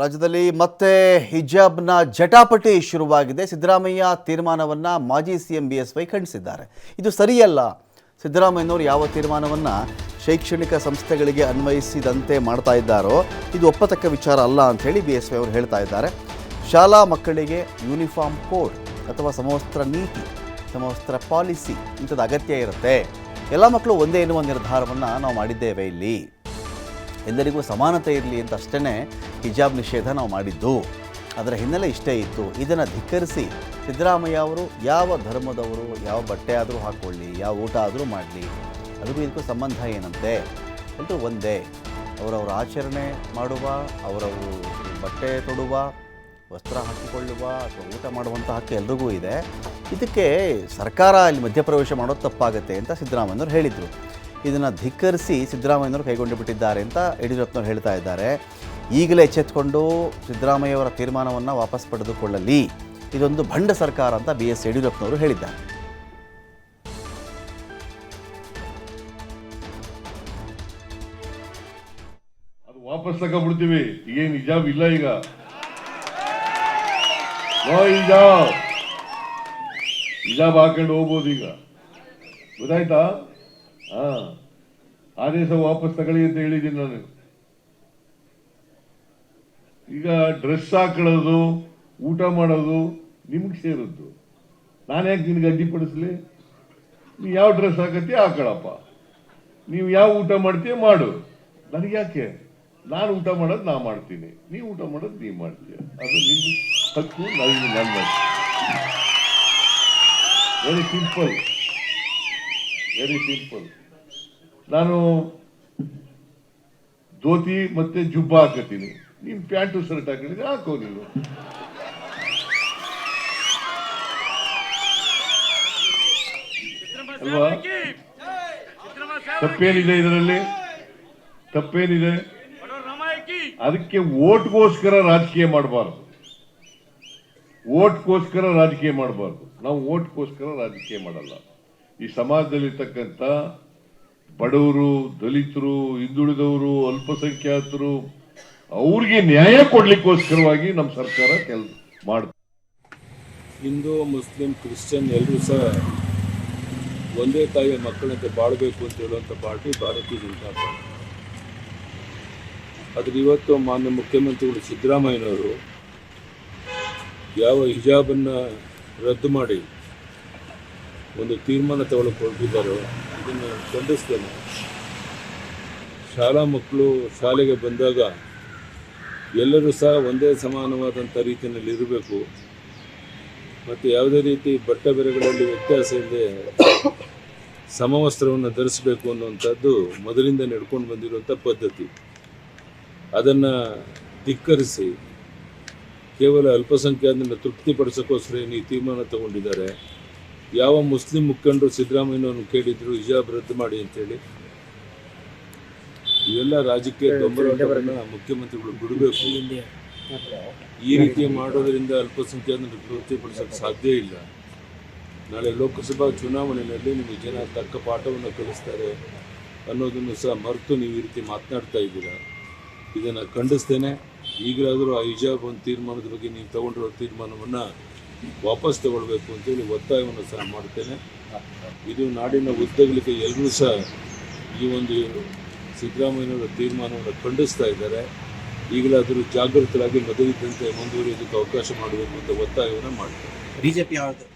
ರಾಜ್ಯದಲ್ಲಿ ಮತ್ತೆ ಹಿಜಾಬ್ನ ಜಟಾಪಟಿ ಶುರುವಾಗಿದೆ. ಸಿದ್ದರಾಮಯ್ಯ ತೀರ್ಮಾನವನ್ನು ಮಾಜಿ ಸಿಎಂ ಬಿ ಎಸ್ ವೈ ಖಂಡಿಸಿದ್ದಾರೆ. ಇದು ಸರಿಯಲ್ಲ. ಸಿದ್ದರಾಮಯ್ಯನವರು ಯಾವ ತೀರ್ಮಾನವನ್ನು ಶೈಕ್ಷಣಿಕ ಸಂಸ್ಥೆಗಳಿಗೆ ಅನ್ವಯಿಸಿದಂತೆ ಮಾಡ್ತಾ ಇದ್ದಾರೋ, ಇದು ಒಪ್ಪತಕ್ಕ ವಿಚಾರ ಅಲ್ಲ ಅಂತ ಹೇಳಿ ಬಿ ಎಸ್ ವೈ ಅವರು ಹೇಳ್ತಾ ಇದ್ದಾರೆ. ಶಾಲಾ ಮಕ್ಕಳಿಗೆ ಯೂನಿಫಾರ್ಮ್ ಕೋಡ್ ಅಥವಾ ಸಮವಸ್ತ್ರ ನೀತಿ, ಸಮವಸ್ತ್ರ ಪಾಲಿಸಿ ಇಂಥದ್ದು ಅಗತ್ಯ ಇರುತ್ತೆ. ಎಲ್ಲ ಮಕ್ಕಳು ಒಂದೇ ಎನ್ನುವ ನಿರ್ಧಾರವನ್ನು ನಾವು ಮಾಡಿದ್ದೇವೆ ಇಲ್ಲಿ. ಎಲ್ಲರಿಗೂ ಸಮಾನತೆ ಇರಲಿ ಅಂತ ಅಷ್ಟೇ ಹಿಜಾಬ್ ನಿಷೇಧ ನಾವು ಮಾಡಿದ್ದು. ಅದರ ಹಿನ್ನೆಲೆ ಇಷ್ಟೇ ಇತ್ತು. ಇದನ್ನು ಧಿಕ್ಕರಿಸಿ ಸಿದ್ದರಾಮಯ್ಯ ಅವರು ಯಾವ ಧರ್ಮದವರು, ಯಾವ ಬಟ್ಟೆ ಆದರೂ ಹಾಕ್ಕೊಳ್ಳಿ ಯಾವ ಊಟ ಆದರೂ ಮಾಡಲಿ, ಅದಕ್ಕೂ ಇದಕ್ಕೂ ಸಂಬಂಧ ಏನಂತೆ? ಅಂತೂ ಒಂದೇ. ಅವರವರ ಆಚರಣೆ ಮಾಡುವ, ಅವರವರು ಬಟ್ಟೆ ತೊಡುವ, ವಸ್ತ್ರ ಹಾಕಿಕೊಳ್ಳುವ ಅಥವಾ ಊಟ ಮಾಡುವಂಥ ಹಕ್ಕು ಎಲ್ರಿಗೂ ಇದೆ. ಇದಕ್ಕೆ ಸರ್ಕಾರ ಇಲ್ಲಿ ಮಧ್ಯಪ್ರವೇಶ ಮಾಡೋದು ತಪ್ಪಾಗುತ್ತೆ ಅಂತ ಸಿದ್ದರಾಮಯ್ಯನವರು ಹೇಳಿದರು. ಇದನ್ನು ಧಿಕ್ಕರಿಸಿ ಸಿದ್ದರಾಮಯ್ಯನವರು ಕೈಗೊಂಡು ಬಿಟ್ಟಿದ್ದಾರೆ ಅಂತ ಯಡಿಯೂರಪ್ಪನವರು ಹೇಳ್ತಾ ಇದ್ದಾರೆ. ಈಗಲೇ ಎಚ್ಚೆತ್ತುಕೊಂಡು ಸಿದ್ದರಾಮಯ್ಯವರ ತೀರ್ಮಾನವನ್ನು ವಾಪಸ್ ಪಡೆದುಕೊಳ್ಳಲಿ. ಇದೊಂದು ಭಂಡ ಸರ್ಕಾರ ಅಂತ ಬಿ ಎಸ್ ಯಡಿಯೂರಪ್ಪನವರು ಹೇಳಿದ್ದಾರೆ. ವಾಪಸ್ ಬಿಡ್ತೀವಿ ಈಗ ಹಿಜಾಬ್ ಇಲ್ಲ ಈಗ. ಹಿಜಾಬ್. ಹಿಜಾಬ್ ಹಾಕೊಂಡು ಹೋಗ್ಬೋದು ಈಗ. ಗೊತ್ತಾಯ್ತಾ? ಹಾ. ಆದೇಶ ವಾಪಸ್ ತಗೊಳ್ಳಿ ಅಂತ ಹೇಳಿದ್ದೀನಿ ನಾನು. ಈಗ ಡ್ರೆಸ್ ಹಾಕೊಳ್ಳೋದು, ಊಟ ಮಾಡೋದು ನಿಮ್ಗೆ ಸೇರಿದ್ದು. ನಾನು ಯಾಕೆ ನಿನ್ಗೆ ಅಡ್ಡಿಪಡಿಸ್ಲಿ? ನೀವು ಯಾವ ಡ್ರೆಸ್ ಹಾಕತ್ತೀಯ ಹಾಕೊಳಪ್ಪ ನೀವು ಯಾವ ಊಟ ಮಾಡ್ತೀಯ ಮಾಡು. ನನಗೆ ಯಾಕೆ? ನಾನು ಊಟ ಮಾಡೋದು ನಾ ಮಾಡ್ತೀನಿ. ನೀವು ಊಟ ಮಾಡೋದು ನೀವು ಮಾಡ್ತೀಯ. ಅದು ನಿಮ್ಮ ಹಕ್ಕು ನನಗೆ ನನ್ನ ವೆರಿ ಸಿಂಪಲ್ ವೆರಿ ಸಿಂಪಲ್ ನಾನು ಧೋತಿ ಮತ್ತೆ ಜುಬ್ಬ ಹಾಕತ್ತೀನಿ. ನೀನ್ ಪ್ಯಾಂಟು ಶರ್ಟ್ ಹಾಕೊಂಡಿದ್ರೆ ಹಾಕೋ ನೀವು ಅಲ್ವಾ? ತಪ್ಪೇನಿದೆ ಇದರಲ್ಲಿ? ತಪ್ಪೇನಿದೆ? ಅದಕ್ಕೆ ಓಟ್ಗೋಸ್ಕರ ರಾಜಕೀಯ ಮಾಡಬಾರ್ದು. ಓಟ್ಗೋಸ್ಕರ ರಾಜಕೀಯ ಮಾಡಬಾರ್ದು. ನಾವು ಓಟ್ಗೋಸ್ಕರ ರಾಜಕೀಯ ಮಾಡಲ್ಲ. ಈ ಸಮಾಜದಲ್ಲಿರ್ತಕ್ಕಂಥ ಬಡವರು, ದಲಿತರು, ಹಿಂದುಳಿದವರು, ಅಲ್ಪಸಂಖ್ಯಾತರು ಅವ್ರಿಗೆ ನ್ಯಾಯ ಕೊಡ್ಲಿಕ್ಕೋಸ್ಕರವಾಗಿ ನಮ್ಮ ಸರ್ಕಾರ ಕೆಲಸ ಮಾಡ ಹಿಂದೂ, ಮುಸ್ಲಿಂ, ಕ್ರಿಶ್ಚಿಯನ್ ಎಲ್ಲರೂ ಸಹ ಒಂದೇ ತಾಯಿಯ ಮಕ್ಕಳಂತೆ ಬಾಳಬೇಕು ಅಂತ ಹೇಳುವಂಥ ಪಾರ್ಟಿ ಭಾರತೀಯ ಜನತಾ ಪಾರ್ಟಿ. ಆದರೆ ಇವತ್ತು ಮಾನ್ಯ ಮುಖ್ಯಮಂತ್ರಿಗಳು ಸಿದ್ದರಾಮಯ್ಯನವರು ಯಾವ ಹಿಜಾಬನ್ನು ರದ್ದು ಮಾಡಿ ಒಂದು ತೀರ್ಮಾನ ತಗೊಳ್ಕೊಂಡಿದ್ದಾರೋ ಇದನ್ನು ಖಂಡಿಸ್ತೇನೆ. ಶಾಲಾ ಮಕ್ಕಳು ಶಾಲೆಗೆ ಬಂದಾಗ ಎಲ್ಲರೂ ಸಹ ಒಂದೇ ಸಮಾನವಾದಂಥ ರೀತಿಯಲ್ಲಿ ಇರಬೇಕು. ಮತ್ತು ಯಾವುದೇ ರೀತಿ ಬಟ್ಟೆ ಬೆರೆಗಳಲ್ಲಿ ವ್ಯತ್ಯಾಸ ಇಲ್ಲದೆ ಸಮವಸ್ತ್ರವನ್ನು ಧರಿಸಬೇಕು ಅನ್ನುವಂಥದ್ದು ಮೊದಲಿಂದ ನಡ್ಕೊಂಡು ಬಂದಿರುವಂಥ ಪದ್ಧತಿ. ಅದನ್ನು ಧಿಕ್ಕರಿಸಿ ಕೇವಲ ಅಲ್ಪಸಂಖ್ಯಾತನ ತೃಪ್ತಿಪಡಿಸೋಕ್ಕೋಸ್ಕರ ಏನು ಈ ತೀರ್ಮಾನ ತಗೊಂಡಿದ್ದಾರೆ. ಯಾವ ಮುಸ್ಲಿಂ ಮುಖಂಡರು ಸಿದ್ದರಾಮಯ್ಯನವನ್ನು ಕೇಳಿದ್ರು ಹಿಜಾಬ್ ರದ್ದು ಮಾಡಿ ಅಂತೇಳಿ. ಇವೆಲ್ಲ ರಾಜಕೀಯ ದೊಂಬರಾಟವನ್ನು ಮುಖ್ಯಮಂತ್ರಿಗಳು ಬಿಡಬೇಕು. ಈ ರೀತಿ ಮಾಡೋದರಿಂದ ಅಲ್ಪಸಂಖ್ಯಾತರನ್ನು ತೃಪ್ತಿಪಡಿಸೋಕೆ ಸಾಧ್ಯ ಇಲ್ಲ. ನಾಳೆ ಲೋಕಸಭಾ ಚುನಾವಣೆಯಲ್ಲಿ ನಿಮಗೆ ಜನ ತಕ್ಕ ಪಾಠವನ್ನು ಕಲಿಸ್ತಾರೆ ಅನ್ನೋದನ್ನು ಸಹ ಮರೆತು ನೀವು ಈ ರೀತಿ ಮಾತನಾಡ್ತಾ ಇದ್ದೀರಾ? ಇದನ್ನು ಖಂಡಿಸ್ತೇನೆ. ಈಗಲಾದರೂ ಆ ಹಿಜಾಬ್ ಒಂದು ತೀರ್ಮಾನದ ಬಗ್ಗೆ ನೀವು ತಗೊಂಡಿರೋ ತೀರ್ಮಾನವನ್ನು ವಾಪಸ್ ತಗೊಳ್ಬೇಕು ಅಂತೇಳಿ ಒತ್ತಾಯವನ್ನು ಸಹ ಮಾಡ್ತೇನೆ. ಇದು ನಾಡಿನ ಉದ್ದಗಲಿಕ್ಕೆ ಎಲ್ಲರೂ ಸಹ ಈ ಒಂದು ಸಿದ್ದರಾಮಯ್ಯನವರ ತೀರ್ಮಾನವನ್ನು ಖಂಡಿಸ್ತಾ ಇದ್ದಾರೆ. ಈಗಲಾದರೂ ಜಾಗೃತರಾಗಿ ಮೊದಲಿದ್ದಂತೆ ಮುಂದುವರಿಯೋದಕ್ಕೆ ಅವಕಾಶ ಮಾಡಬೇಕು ಅಂತ ಒತ್ತಾಯವನ್ನು ಮಾಡ್ತಾರೆ. ಬಿಜೆಪಿ ಯಾವ್ದು?